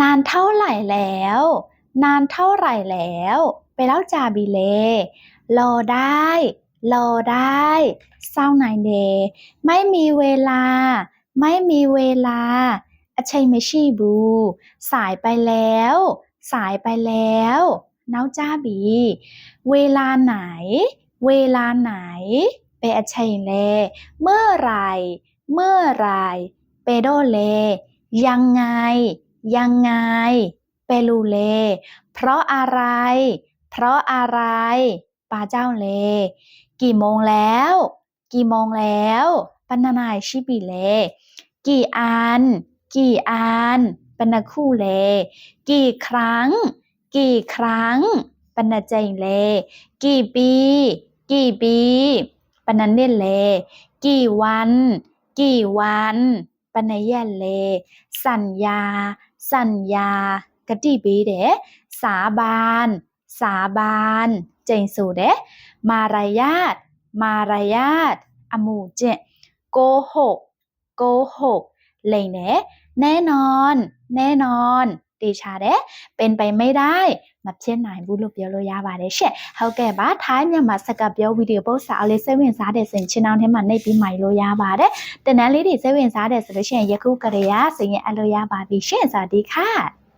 นานเท่าไหร่แล้ว นานเท่าไหร่แล้ว ไปแล้วจาบีเล รอได้ รอได้เศร้าไหนเดไม่มีเวลา ไม่มีเวลาอชัยไม่ชีบู สายไปแล้ว สายไปแล้วเนาจ้าบี เวลาไหน เวลาไหน เปอชัยเล เมื่อไหรเมื่อไหรเปโดเล ยังไง ยังไง เปรูเล เพราะอะไร เพราะอะไรปาเจ้าเล กี่โมงแล้ว กี่โมงแล้วปันนานายชิปีเล กี่อัน กี่อันปันนาคู่เล กี่ครั้ง กี่ครั้งปันนาใจเล กี่ปี กี่ปีปันนันเนเล กี่วัน กี่วัน ปันนาเยเลสัญญาสัญญากติปีเดสาบานสาบานเจงสูเดมารยาทมารยาทอหมูเจโกหกโกหกเลยเนะแน่นอน แน่นอนတေชาเดเป็นไปไม่ได้ မဖြစ်နိုင်ဘူးလို့ပြောလို့ရပါတယ်ရှင့်ဟုတ်ကဲ့ပါထိုင်းမြန်မာစကပြောဗီဒီယိုပို့စာအလေးစိတ်ဝင်စားတဲ့ဆိုရင်ချင်းအောင်ထဲမှာနှိပ်ပြီးမှလို့ရပါတယ်တင်တန်းလေးတွေစိတ်ဝင်စားတဲ့ဆိုလို့ရှိရင်ယခုကရေရဆိုရင်အလိုရပါပြီရှင့်စာဒီခါ